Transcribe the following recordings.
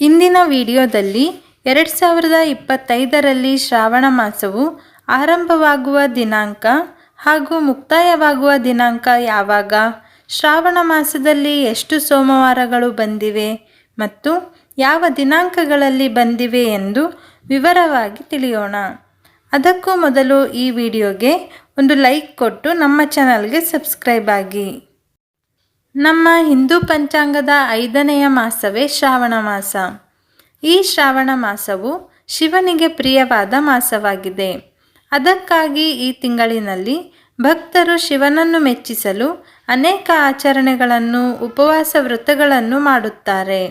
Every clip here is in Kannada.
ಇಂದಿನ ವಿಡಿಯೋದಲ್ಲಿ ಎರಡು ಸಾವಿರದ ಇಪ್ಪತ್ತೈದರಲ್ಲಿ ಶ್ರಾವಣ ಮಾಸವು ಆರಂಭವಾಗುವ ದಿನಾಂಕ ಹಾಗೂ ಮುಕ್ತಾಯವಾಗುವ ದಿನಾಂಕ ಯಾವಾಗ? ಶ್ರಾವಣ ಮಾಸದಲ್ಲಿ ಎಷ್ಟು ಸೋಮವಾರಗಳು ಬಂದಿವೆ ಮತ್ತು ಯಾವ ದಿನಾಂಕಗಳಲ್ಲಿ ಬಂದಿವೆ ಎಂದು ವಿವರವಾಗಿ ತಿಳಿಯೋಣ. ಅದಕ್ಕೂ ಮೊದಲು ಈ ವಿಡಿಯೋಗೆ ಒಂದು ಲೈಕ್ ಕೊಟ್ಟು ನಮ್ಮ ಚಾನಲ್ಗೆ ಸಬ್ಸ್ಕ್ರೈಬ್ ಆಗಿ. ನಮ್ಮ ಹಿಂದೂ ಪಂಚಾಂಗದ ಐದನೆಯ ಮಾಸವೇ ಶ್ರಾವಣ ಮಾಸ. ಈ ಶ್ರಾವಣ ಮಾಸವು ಶಿವನಿಗೆ ಪ್ರಿಯವಾದ ಮಾಸವಾಗಿದೆ. ಅದಕ್ಕಾಗಿ ಈ ತಿಂಗಳಿನಲ್ಲಿ ಭಕ್ತರು ಶಿವನನ್ನು ಮೆಚ್ಚಿಸಲು ಅನೇಕ ಆಚರಣೆಗಳನ್ನು, ಉಪವಾಸ ವ್ರತಗಳನ್ನು ಮಾಡುತ್ತಾರೆ.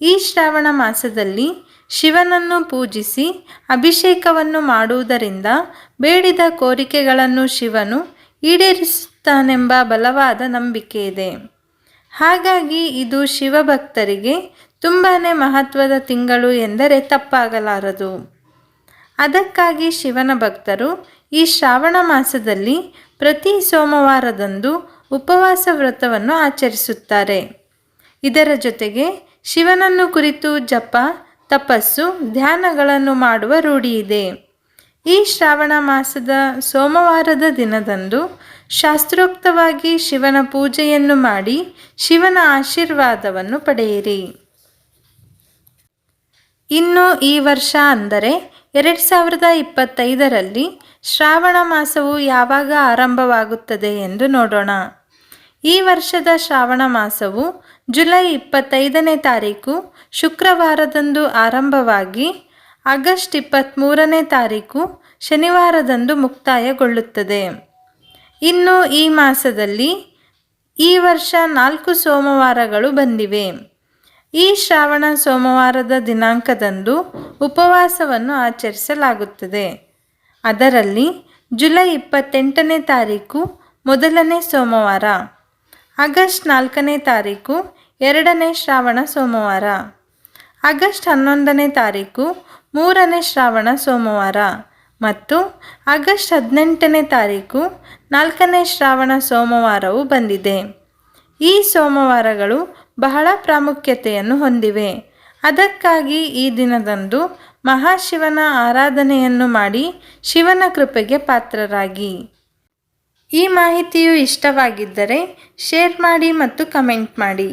ಈ ಶ್ರಾವಣ ಮಾಸದಲ್ಲಿ ಶಿವನನ್ನು ಪೂಜಿಸಿ ಅಭಿಷೇಕವನ್ನು ಮಾಡುವುದರಿಂದ ಬೇಡಿದ ಕೋರಿಕೆಗಳನ್ನು ಶಿವನು ಈಡೇರಿಸುತ್ತಾನೆಂಬ ಬಲವಾದ ನಂಬಿಕೆ ಇದೆ. ಹಾಗಾಗಿ ಇದು ಶಿವಭಕ್ತರಿಗೆ ತುಂಬಾ ಮಹತ್ವದ ತಿಂಗಳು ಎಂದರೆ ತಪ್ಪಾಗಲಾರದು. ಅದಕ್ಕಾಗಿ ಶಿವನ ಭಕ್ತರು ಈ ಶ್ರಾವಣ ಮಾಸದಲ್ಲಿ ಪ್ರತಿ ಸೋಮವಾರದಂದು ಉಪವಾಸ ವ್ರತವನ್ನು ಆಚರಿಸುತ್ತಾರೆ. ಇದರ ಜೊತೆಗೆ ಶಿವನನ್ನು ಕುರಿತು ಜಪ, ತಪಸ್ಸು, ಧ್ಯಾನಗಳನ್ನು ಮಾಡುವ ರೂಢಿಯಿದೆ ಈ ಶ್ರಾವಣ ಮಾಸದ ಸೋಮವಾರದ ದಿನದಂದು ಶಾಸ್ತ್ರೋಕ್ತವಾಗಿ ಶಿವನ ಪೂಜೆಯನ್ನು ಮಾಡಿ ಶಿವನ ಆಶೀರ್ವಾದವನ್ನು ಪಡೆಯಿರಿ. ಇನ್ನು ಈ ವರ್ಷ ಅಂದರೆ ಎರಡು ಸಾವಿರದ ಇಪ್ಪತ್ತೈದರಲ್ಲಿ ಶ್ರಾವಣ ಮಾಸವು ಯಾವಾಗ ಆರಂಭವಾಗುತ್ತದೆ ಎಂದು ನೋಡೋಣ. ಈ ವರ್ಷದ ಶ್ರಾವಣ ಮಾಸವು ಜುಲೈ ಇಪ್ಪತ್ತೈದನೇ ತಾರೀಕು ಶುಕ್ರವಾರದಂದು ಆರಂಭವಾಗಿ ಆಗಸ್ಟ್ ಇಪ್ಪತ್ತ್ಮೂರನೇ ತಾರೀಕು ಶನಿವಾರದಂದು ಮುಕ್ತಾಯಗೊಳ್ಳುತ್ತದೆ. ಇನ್ನು ಈ ಮಾಸದಲ್ಲಿ ಈ ವರ್ಷ ನಾಲ್ಕು ಸೋಮವಾರಗಳು ಬಂದಿವೆ. ಈ ಶ್ರಾವಣ ಸೋಮವಾರದ ದಿನಾಂಕದಂದು ಉಪವಾಸವನ್ನು ಆಚರಿಸಲಾಗುತ್ತದೆ. ಅದರಲ್ಲಿ ಜುಲೈ ಇಪ್ಪತ್ತೆಂಟನೇ ತಾರೀಕು ಮೊದಲನೇ ಸೋಮವಾರ, ಆಗಸ್ಟ್ ನಾಲ್ಕನೇ ತಾರೀಕು ಎರಡನೇ ಶ್ರಾವಣ ಸೋಮವಾರ, ಆಗಸ್ಟ್ ಹನ್ನೊಂದನೇ ತಾರೀಕು ಮೂರನೇ ಶ್ರಾವಣ ಸೋಮವಾರ ಮತ್ತು ಆಗಸ್ಟ್ ಹದಿನೆಂಟನೇ ತಾರೀಕು ನಾಲ್ಕನೇ ಶ್ರಾವಣ ಸೋಮವಾರವು ಬಂದಿದೆ. ಈ ಸೋಮವಾರಗಳು ಬಹಳ ಪ್ರಾಮುಖ್ಯತೆಯನ್ನು ಹೊಂದಿವೆ. ಅದಕ್ಕಾಗಿ ಈ ದಿನದಂದು ಮಹಾಶಿವನ ಆರಾಧನೆಯನ್ನು ಮಾಡಿ ಶಿವನ ಕೃಪೆಗೆ ಪಾತ್ರರಾಗಿ. ಈ ಮಾಹಿತಿಯು ಇಷ್ಟವಾಗಿದ್ದರೆ ಶೇರ್ ಮಾಡಿ ಮತ್ತು ಕಮೆಂಟ್ ಮಾಡಿ.